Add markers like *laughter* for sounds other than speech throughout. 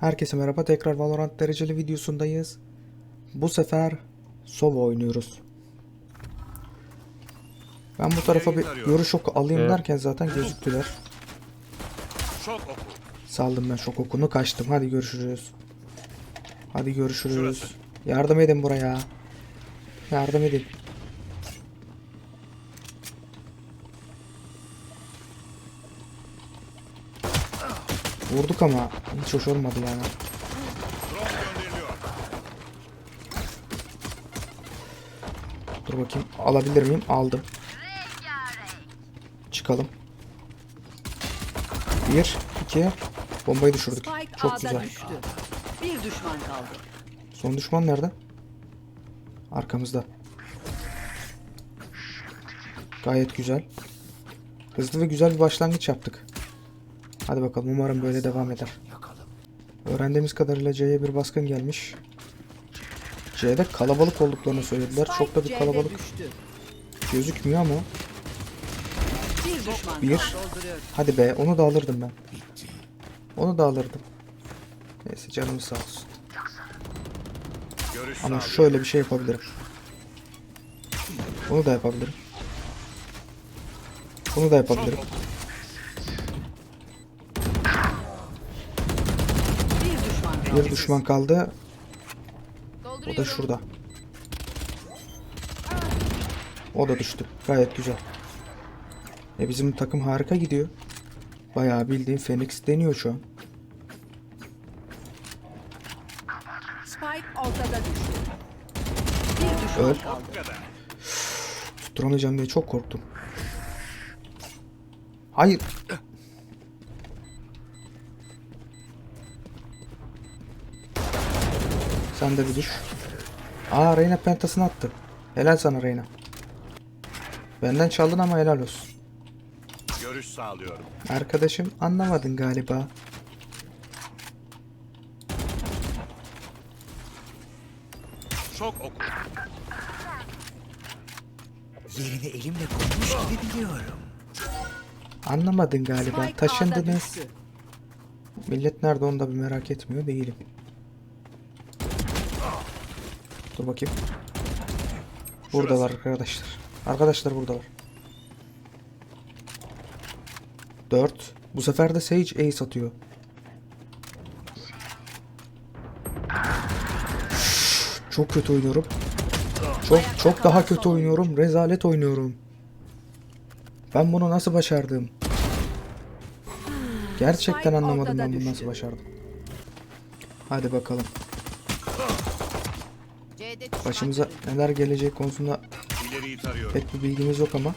Herkese merhaba. Tekrar Valorant dereceli videosundayız. Bu sefer Sova oynuyoruz. Ben bu tarafa bir görüş oku alayım derken zaten gözüktüler. Şok oku. Saldım ben şok okunu kaçtım. Hadi görüşürüz. Hadi görüşürüz. Şurası. Yardım edin buraya. Yardım edin. Vurduk ama hiç hoş olmadı yani. Dur bakayım alabilir miyim? Aldım. Çıkalım. Bir, iki. Bombayı düşürdük. Spike Çok A'da güzel. düştü. Bir düşman kaldı. Son düşman nerede? Arkamızda. Gayet güzel. Hızlı ve güzel bir başlangıç yaptık. Hadi bakalım umarım böyle devam eder. Öğrendiğimiz kadarıyla C'ye bir baskın gelmiş. C'de kalabalık olduklarını söylediler. Çok da bir kalabalık gözükmüyor ama. Bir. Hadi be onu da alırdım ben. Onu da alırdım. Neyse canımız sağ olsun. Ama şöyle bir şey yapabilirim. Bunu da yapabilirim. Bunu da yapabilirim. Bir düşman kaldı. O da şurada. O da düştü. Gayet güzel. E bizim takım harika gidiyor. Bayağı bildiğin Phoenix deniyor şu an. Spike ortada düştü. Bir düşman Öl. kaldı. Tutturamayacağım diye çok korktum. Hayır. Sen de bir düş. Aa Reyna pentasını attı. Helal sana Reyna. Benden çaldın ama helal olsun. Görüş sağlıyorum. Arkadaşım anlamadın galiba. Şok oku. Yerini elimle koymuş gibi biliyorum. Anlamadın galiba. Taşındınız. Millet nerede onu da bir merak etmiyor değilim. Dur bakayım. Buradalar arkadaşlar. Arkadaşlar buradalar. 4. Bu sefer de Sage Ace atıyor. Çok kötü oynuyorum. Çok çok daha kötü oynuyorum. Rezalet oynuyorum. Ben bunu nasıl başardım? Gerçekten anlamadım ben bunu nasıl başardım. Hadi bakalım. Başımıza neler gelecek konusunda pek bir bilgimiz yok ama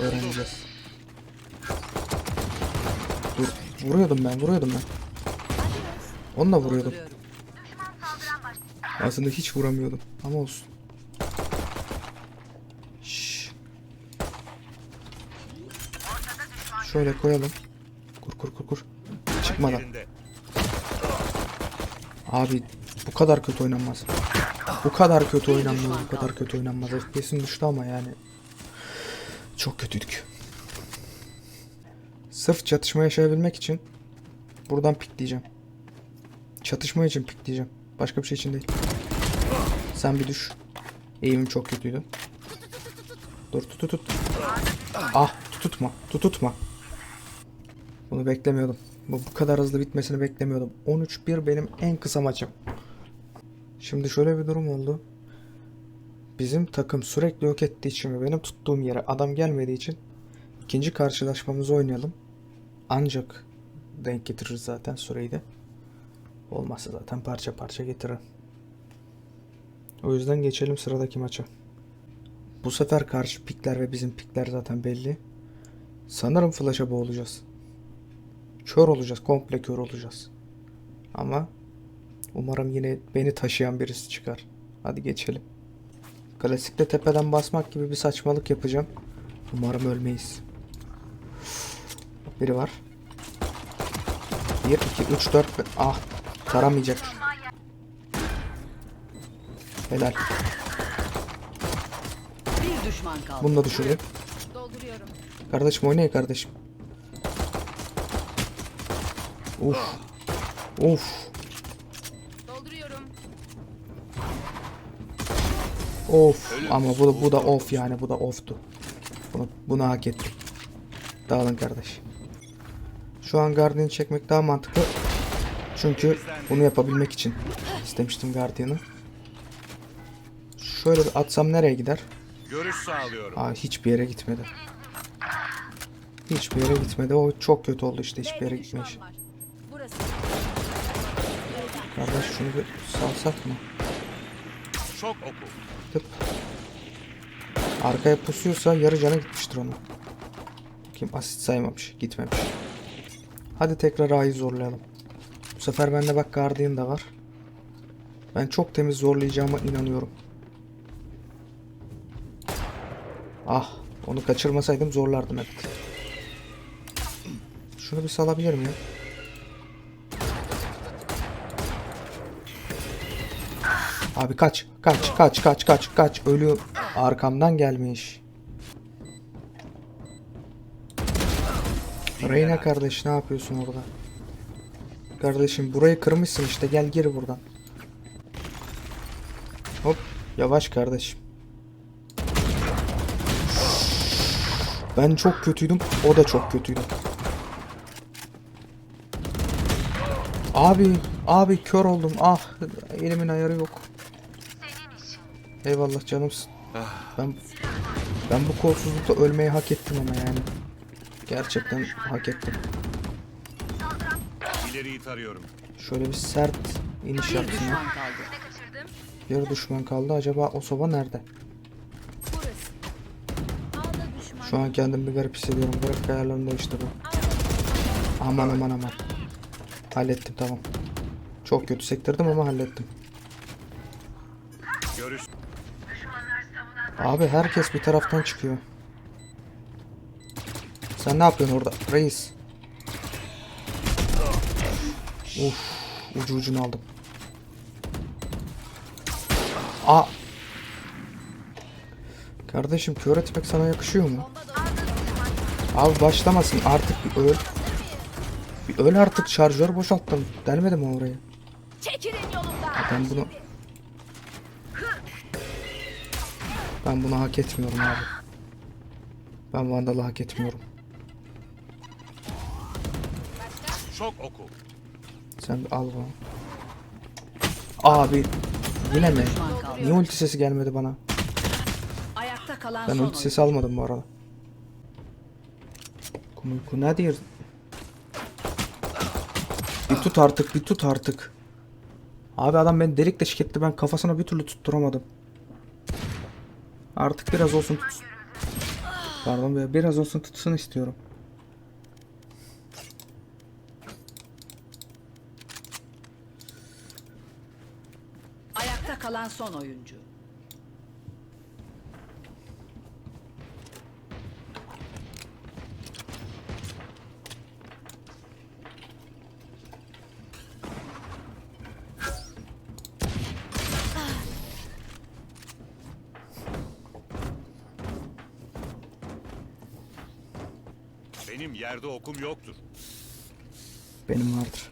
öğreneceğiz. Dur, vuruyordum ben, vuruyordum ben. Onunla vuruyordum. Aslında hiç vuramıyordum ama olsun. Şşş. Şöyle koyalım. Kur kur kur kur. Çıkmadan. Abi bu kadar kötü oynanmaz. Bu kadar kötü oynanmaz, bu kadar kötü oynanmaz. FPS'im düştü ama yani. Çok kötüydük. Sırf çatışma yaşayabilmek için buradan pikleyeceğim. Çatışma için pikleyeceğim. Başka bir şey için değil. Sen bir düş. Eğimim çok kötüydü. Dur tut tut tut. Ah tututma tututma. Bunu beklemiyordum. Bu, bu kadar hızlı bitmesini beklemiyordum. 13-1 benim en kısa maçım. Şimdi şöyle bir durum oldu. Bizim takım sürekli yok ettiği için ve benim tuttuğum yere adam gelmediği için ikinci karşılaşmamızı oynayalım. Ancak denk getiririz zaten süreyi de. Olmazsa zaten parça parça getiririm. O yüzden geçelim sıradaki maça. Bu sefer karşı pikler ve bizim pikler zaten belli. Sanırım flash'a boğulacağız. Kör olacağız. Komple kör olacağız. Ama umarım yine beni taşıyan birisi çıkar. Hadi geçelim. Klasikte tepeden basmak gibi bir saçmalık yapacağım. Umarım ölmeyiz. Biri var. 1, 2, 3, 4, ah taramayacak. Helal. Bir düşman kaldı. Bunu da düşüreyim. Dolduruyorum. Kardeşim oynayın kardeşim. Uf. Of. Of. Ama bu, bu da of yani. Bu da oftu. Bunu, bunu hak ettim. Dağılın kardeş. Şu an Guardian'ı çekmek daha mantıklı. Çünkü bunu yapabilmek için istemiştim Guardian'ı. Şöyle bir atsam nereye gider? Görüş sağlıyorum. Aa hiçbir yere gitmedi. Hiçbir yere gitmedi. O çok kötü oldu işte hiçbir yere gitmiş. Kardeş şunu bir salsak mı? Şok oku. Tıp. Arkaya pusuyorsa yarı cana gitmiştir onun. Bakayım asit saymamış. Gitmemiş. Hadi tekrar A'yı zorlayalım. Bu sefer bende bak Guardian da var. Ben çok temiz zorlayacağıma inanıyorum. Ah. Onu kaçırmasaydım zorlardım evet. Şunu bir salabilir miyim? Abi kaç. Kaç. Kaç. Kaç. Kaç. Kaç. Ölü arkamdan gelmiş. Reyna kardeş ne yapıyorsun orada? Kardeşim burayı kırmışsın işte gel gir buradan. Hop yavaş kardeşim. Ben çok kötüydüm o da çok kötüydü. Abi abi kör oldum ah elimin ayarı yok. Eyvallah canımsın. Ben ben bu kolsuzlukta ölmeyi hak ettim ama yani. Gerçekten hak ettim. İleriyi tarıyorum. Şöyle bir sert iniş Bir yapsın. ya. düşman kaldı. Yarı düşman kaldı. Acaba o soba nerede? Şu an kendimi bir garip hissediyorum. Grafik ayarlarını değiştirdim. Aman aman aman. Hallettim tamam. Çok kötü sektirdim ama hallettim. Görüş Abi herkes bir taraftan çıkıyor. Sen ne yapıyorsun orada reis? Uf, ucu ucunu aldım. A. Kardeşim kör etmek sana yakışıyor mu? Abi başlamasın artık bir öl. Bir öl artık şarjör boşalttım. Delmedim mi oraya? Çekilin yolumdan. Ben bunu Ben bunu hak etmiyorum abi. Ben Vandal'ı hak etmiyorum. şok oku. Sen bir al bunu. Abi yine mi? Niye ulti sesi gelmedi bana? Ayakta kalan Ben ulti sesi almadım bu arada. Kumuyku ne diyor? Bir tut artık, bir tut artık. Abi adam beni delik deşik etti. Ben kafasına bir türlü tutturamadım. Artık biraz olsun tut. Pardon be, biraz olsun tutsun istiyorum. Ayakta kalan son oyuncu. Benim yerde okum yoktur. Benim vardır.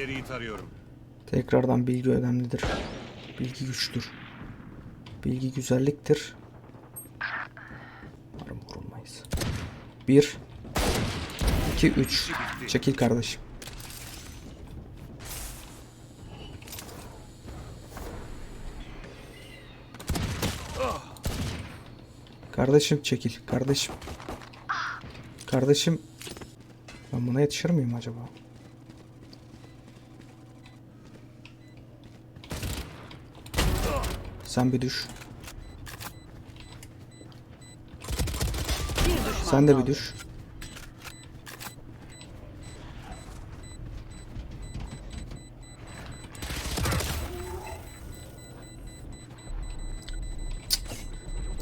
İleriyi tarıyorum. Tekrardan bilgi önemlidir. Bilgi güçtür. Bilgi güzelliktir. Umarım vurulmayız. 1 2 3 Çekil kardeşim. Kardeşim çekil. Kardeşim. Kardeşim. Ben buna yetişir miyim acaba? Sen bir düş. Bir Sen de bir düş.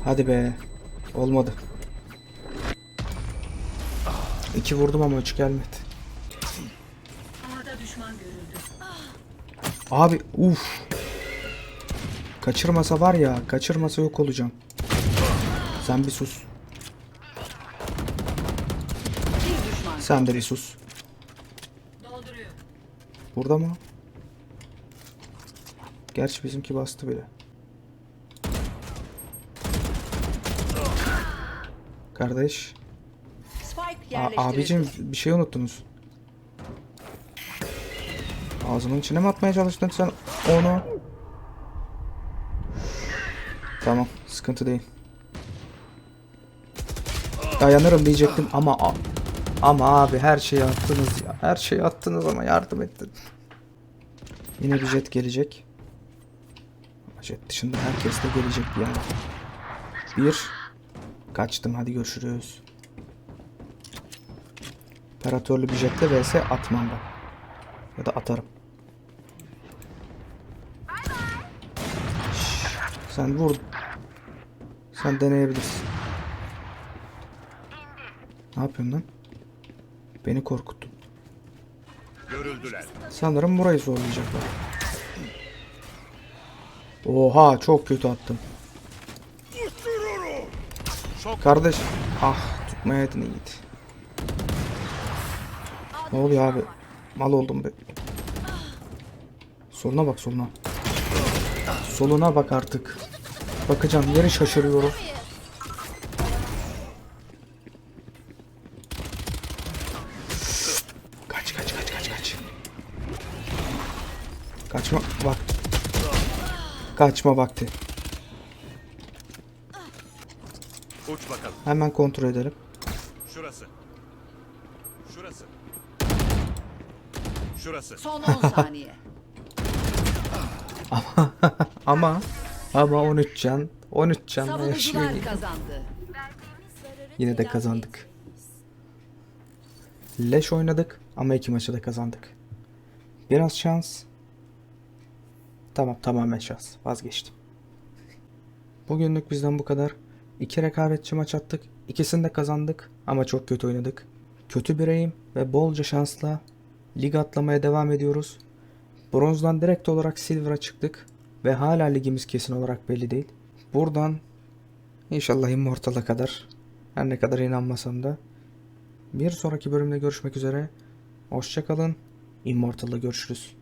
Hadi be. Olmadı. İki vurdum ama üç gelmedi. Abi uf. Kaçırmasa var ya, kaçırmasa yok olacağım. Sen bir sus. Sen de bir sus. Burada mı? Gerçi bizimki bastı bile. Kardeş. A- abicim bir şey unuttunuz. Ağzımın içine mi atmaya çalıştın sen onu? Tamam, sıkıntı değil. Dayanırım diyecektim ama ama abi her şeyi attınız ya. Her şeyi attınız ama yardım ettin. Yine bir jet gelecek. Jet dışında herkes de gelecek yani. Bir. Kaçtım hadi görüşürüz. Operatörlü bir jetle vs atmam ben. Ya da atarım. Sen vur. Sen deneyebilirsin. Ne yapıyorsun lan? Beni korkuttun. Görüldüler. Sanırım burayı zorlayacaklar. Oha çok kötü attım. Kardeş. Ah tutmayaydın iyiydi. Ne oluyor abi? Mal oldum be. Soluna bak soluna. Soluna bak artık. Bakacağım yeri şaşırıyorum. Kaç kaç kaç kaç kaç. Kaçma bak. Kaçma vakti. uç bakalım. Hemen kontrol edelim. Şurası. Şurası. Şurası. Son 10 *laughs* saniye. Ama ama 13 can 13 can yaşıyor Savunucular yine. kazandı. Yine de kazandık. Leş oynadık ama iki maçı da kazandık. Biraz şans. Tamam tamamen şans. Vazgeçtim. Bugünlük bizden bu kadar. İki rekabetçi maç attık. İkisini de kazandık ama çok kötü oynadık. Kötü bireyim ve bolca şansla lig atlamaya devam ediyoruz. Bronzdan direkt olarak silver'a çıktık ve hala ligimiz kesin olarak belli değil. Buradan inşallah Immortal'a kadar her ne kadar inanmasam da bir sonraki bölümde görüşmek üzere. Hoşçakalın. Immortal'da görüşürüz.